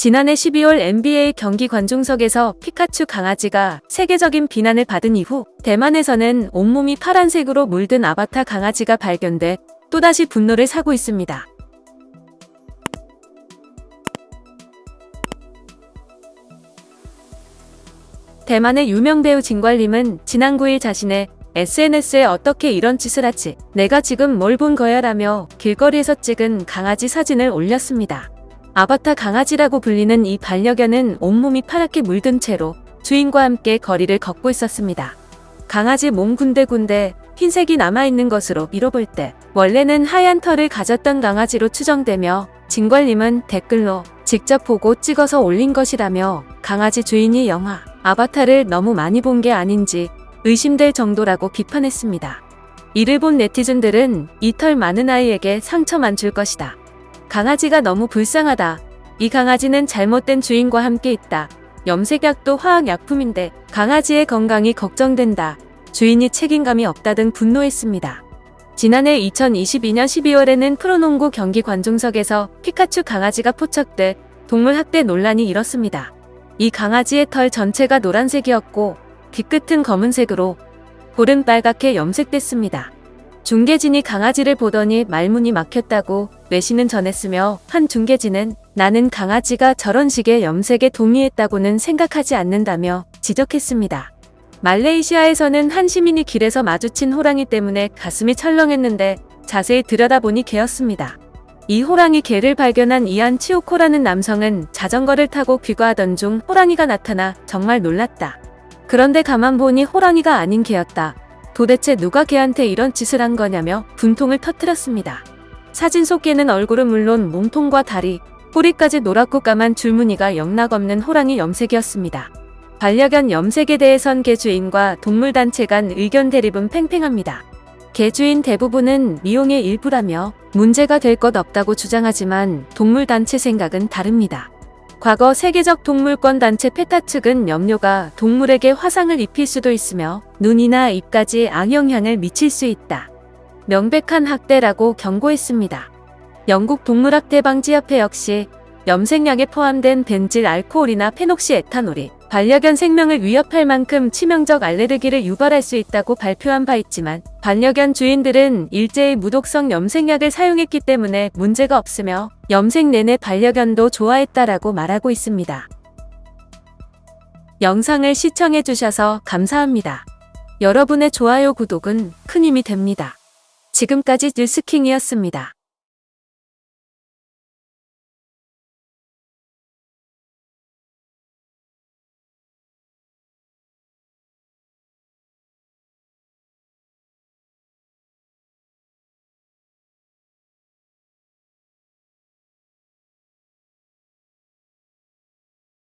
지난해 12월 NBA 경기 관중석에서 피카츄 강아지가 세계적인 비난을 받은 이후 대만에서는 온몸이 파란색으로 물든 아바타 강아지가 발견돼 또다시 분노를 사고 있습니다. 대만의 유명 배우 진괄님은 지난 9일 자신의 SNS에 어떻게 이런 짓을 하지? 내가 지금 뭘 본 거야 라며 길거리에서 찍은 강아지 사진을 올렸습니다. 아바타 강아지라고 불리는 이 반려견은 온몸이 파랗게 물든 채로 주인과 함께 거리를 걷고 있었습니다. 강아지 몸 군데군데 흰색이 남아있는 것으로 밀어볼 때 원래는 하얀 털을 가졌던 강아지로 추정되며 진괄님은 댓글로 직접 보고 찍어서 올린 것이라며 강아지 주인이 영화 아바타를 너무 많이 본 게 아닌지 의심될 정도라고 비판했습니다. 이를 본 네티즌들은 이 털 많은 아이에게 상처만 줄 것이다. 강아지가 너무 불쌍하다. 이 강아지는 잘못된 주인과 함께 있다. 염색약도 화학약품인데 강아지의 건강이 걱정된다. 주인이 책임감이 없다 등 분노했습니다. 지난해 2022년 12월에는 프로농구 경기 관중석에서 피카츄 강아지가 포착돼 동물 학대 논란이 일었습니다. 이 강아지의 털 전체가 노란색이었고 뒤끝은 검은색으로 볼은 빨갛게 염색됐습니다. 중계진이 강아지를 보더니 말문이 막혔다고 외신은 전했으며 한 중계진은 나는 강아지가 저런 식의 염색에 동의했다고는 생각하지 않는다며 지적했습니다. 말레이시아에서는 한 시민이 길에서 마주친 호랑이 때문에 가슴이 철렁했는데 자세히 들여다보니 개였습니다. 이 호랑이 개를 발견한 이안 치오코라는 남성은 자전거를 타고 귀가하던 중 호랑이가 나타나 정말 놀랐다. 그런데 가만 보니 호랑이가 아닌 개였다. 도대체 누가 개한테 이런 짓을 한 거냐며 분통을 터뜨렸습니다. 사진 속 개는 얼굴은 물론 몸통과 다리, 꼬리까지 노랗고 까만 줄무늬가 영락없는 호랑이 염색이었습니다. 반려견 염색에 대해선 개 주인과 동물단체 간 의견 대립은 팽팽합니다. 개 주인 대부분은 미용의 일부라며 문제가 될 것 없다고 주장하지만 동물단체 생각은 다릅니다. 과거 세계적 동물권 단체 페타 측은 염료가 동물에게 화상을 입힐 수도 있으며 눈이나 입까지 악영향을 미칠 수 있다. 명백한 학대라고 경고했습니다. 영국 동물학대 방지협회 역시 염색약에 포함된 벤질 알코올이나 페녹시 에탄올이 반려견 생명을 위협할 만큼 치명적 알레르기를 유발할 수 있다고 발표한 바 있지만 반려견 주인들은 일제히 무독성 염색약을 사용했기 때문에 문제가 없으며 염색 내내 반려견도 좋아했다라고 말하고 있습니다. 영상을 시청해 주셔서 감사합니다. 여러분의 좋아요 구독은 큰 힘이 됩니다. 지금까지 뉴스킹이었습니다.